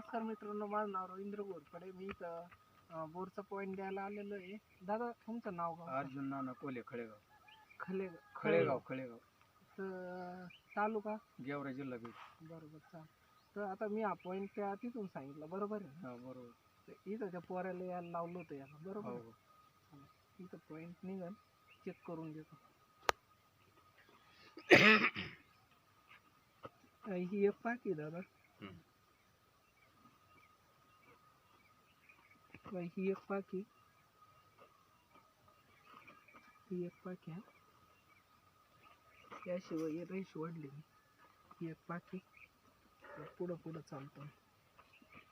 नमस्कार मित्रांनो माझं नाव रवींद्र घोरपडे मी इथं बोरचा पॉईंट द्यायला आलेलो आहे. दादा तुमचं नाव गाव? अर्जुन नाना कोले खळेगाव. खले खळेगाव खळेगाव. तर तालुका? गेवरा जिल्हा बीड. बरोबर चाल. तर आता मी हा पॉईंट त्या तिथून सांगितलं बरोबर आहे? हा बरोबर. तर इथं त्या पोऱ्याला यायला लावलं होतं याला बरोबर हो आहे? हो इथं पॉईंट निघन चेक करून देतो अं, ही एक पाकी दादा. हम्म. बाई, ही एक पाकी ही एक पाकी हा त्याशिवाय रेष वाढली. ही एक पाकी पुढं पुढं चालतो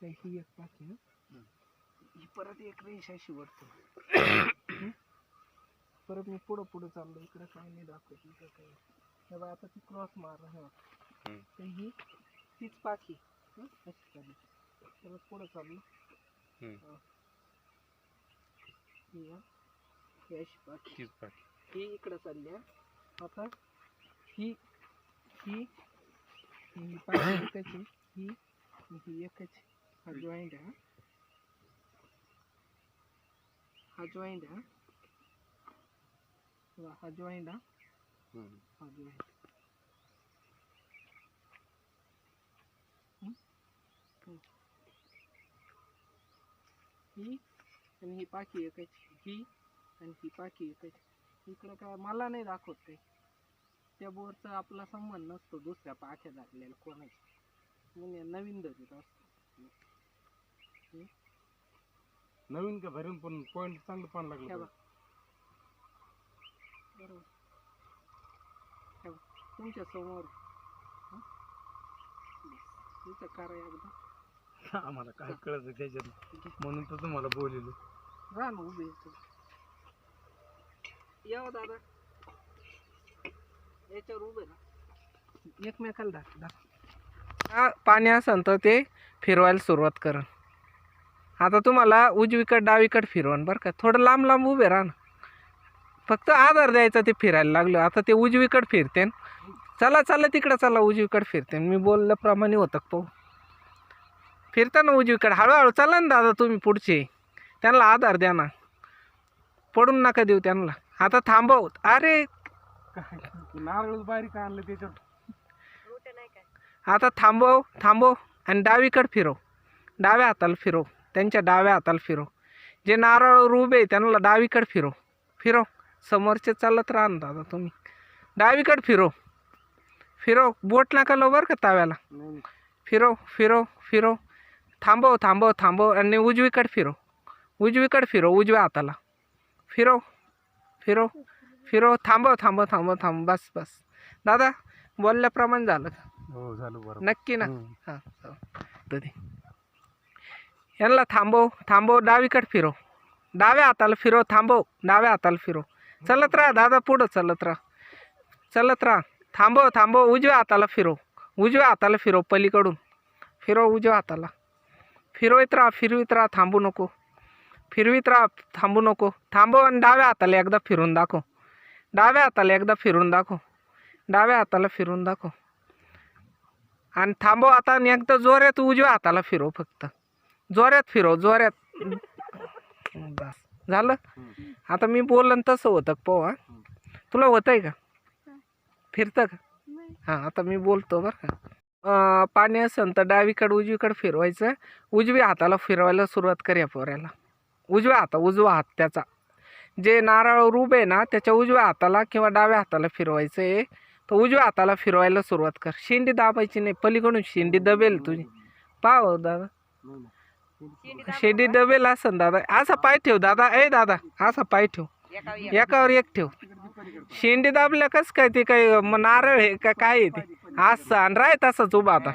बाई, ही एक पाकी हा. ही परत एक रेष अशी हम्म? परत मी पुढं पुढं चाललो इकडे काही नाही दाखवत इकडे काही हे बघ आता ती क्रॉस मार हे ही तीच हं? अशी चालली परत पुढं चाललो. हा. ही हा. ही अशी पाखी तीच पाठी ही इकडं चालली हा. आता ही ही ही एकाची ही ही एकाची हा जॉईंट आहे हा. हा जॉईंट आहे हा. हा जॉईंट हा हा जॉईंट ही आणि ही पाखी एकाची ही आणि ही पाखी एकाची इकडं काय मला नाही दाखवत काही. त्या बोरचा आपला संबंध नसतो दुसऱ्या पाख्या झालेल्या कोणाची. म्हणजे नवीन धरीत असतो. नवीन का भरून पण पॉईंट चांगलं पान हे लागलं. बरोबर. तुमच्यासमोर. हं? बस. इथं करा एकदा. आम्हाला काय कळत त्याच्यात. म्हणून तर तुम्हाला बोललेलो. राहा ना उभे इथं. या हो दादा. याच्यावर उभे राहा. एकमेकाला दाख दाख. हा पाणी असेल तर ते फिरवायला सुरुवात करा आता तुम्हाला उजवीकडे डावीकडे फिरवण बरं का. थोडं लांब लांब उभे राहा ना. फक्त आधार द्यायचा ते फिरायला लागलो. आता ते उजवीकडे फिरते चला चला तिकडं चला उजवीकडे फिरते मी बोलल्याप्रमाणे होतं पाहू? फिरता ना उजवीकडे. हळूहळू चला ना दादा तुम्ही पुढचे. त्यांना आधार द्या ना. पडून नका देऊ त्यांना. आता थांबव. अरे. नारळ बारीक आणलं त्याच्यात आता थांबव थांबव आणि डावीकडे फिरव. डाव्या हाताला फिरव. त्यांच्या डाव्या हाताला फिरव. जे नारळ उभे त्यांना डावीकडे फिरव. फिरव. समोरचे चालत राहा ना दादा तुम्ही. डावीकडे फिरव. फिरव. बोट नका लो बरं का ताव्याला. फिरव फिरव फिरव. थांबव थांबव थांबव आणि उजवीकडे फिरव. उजवीकडे फिरव उजव्या हाताला. फिरव फिरव फिरव थांबव थांबव थांबव थांब बस बस. दादा बोलल्याप्रमाणे झालं? हो झालं बरं नक्की ना. हां हो. यांना थांबव थांबव डावीकडे फिरव. डाव्या हाताला फिरव थांबव डाव्या हाताला फिरव. चलत राहा दादा पुढं चलत राहा. चलत राहा. थांबव थांबव उजव्या हाताला फिरव. उजव्या हाताला फिरव पलीकडून. फिरव उजव्या हाताला. फिरवीत राहा फिरवीत राहा थांबू नको. फिरवीत राहा थांबू नको. थांबव आणि डाव्या हाताला एकदा फिरून दाखव. डाव्या हाताला एकदा फिरून दाखव. डाव्या हाताला फिरून दाखव. आणि थांबव आता आणि एकदा जोऱ्यात उजव्या हाताला फिरव फक्त. जोऱ्यात फिरव जोऱ्यात बस. झालं. आता मी बोलन तसं होतं पाहू हा? तुला होतंय का? फिरतं का? हां आता मी बोलतो बरं का. पाणी असेल तर डावीकडे उजवीकडे फिरवायचं. उजव्या हाताला फिरवायला सुरुवात कर या पोऱ्याला. उजव्या हाता उजवा हात त्याचा. जे नारळ रूप आहे ना त्याच्या उजव्या हाताला किंवा डाव्या हाताला फिरवायचं आहे. तर उजव्या हाताला फिरवायला सुरुवात कर. शेंडी दाबायची नाही. पलीकडून शेंडी दबेल तुझी. पाव दादा. शिंडी शेंडी दबेल असं दादा. असा पाय ठेव दादा. ए दादा असा पाय ठेव. एकावर एक ठेव. शेंडी दाबल्या कस काय ते काय नारळ आहे का काय आहे ते? असं आणि राय तसंच उभा आता.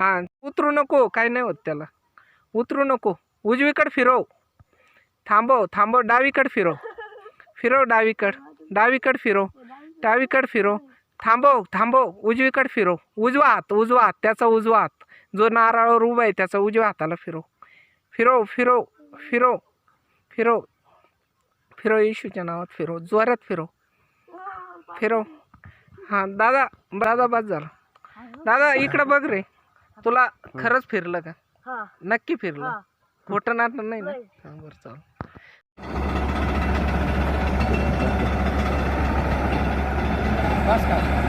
हां उतरू नको काय नाही होत त्याला. उतरू नको. उजवीकडे फिरव. थांबव थांबव डावीकडे फिरव. फिरव डावीकड. डावीकडे फिरव. डावीकडे फिरव. थांबव थांबव उजवीकडे फिरव. उजवा हात उजवा हात त्याचा उजवा हात. जो नारळावर उभा आहे त्याचा उजव्या हाताला फिरव. फिरव फिरव फिरव फिरव. फिरव येशूच्या नावात फिरव. जोरात फिरव. फिरव. हां दादा दादा बाद झाला. दादा इकडं बघ रे. तुला खरंच फिरलं का? हा. नक्की फिरलं. हा. खोटं नाही ना? नाही. हा, बरं चाल बस का?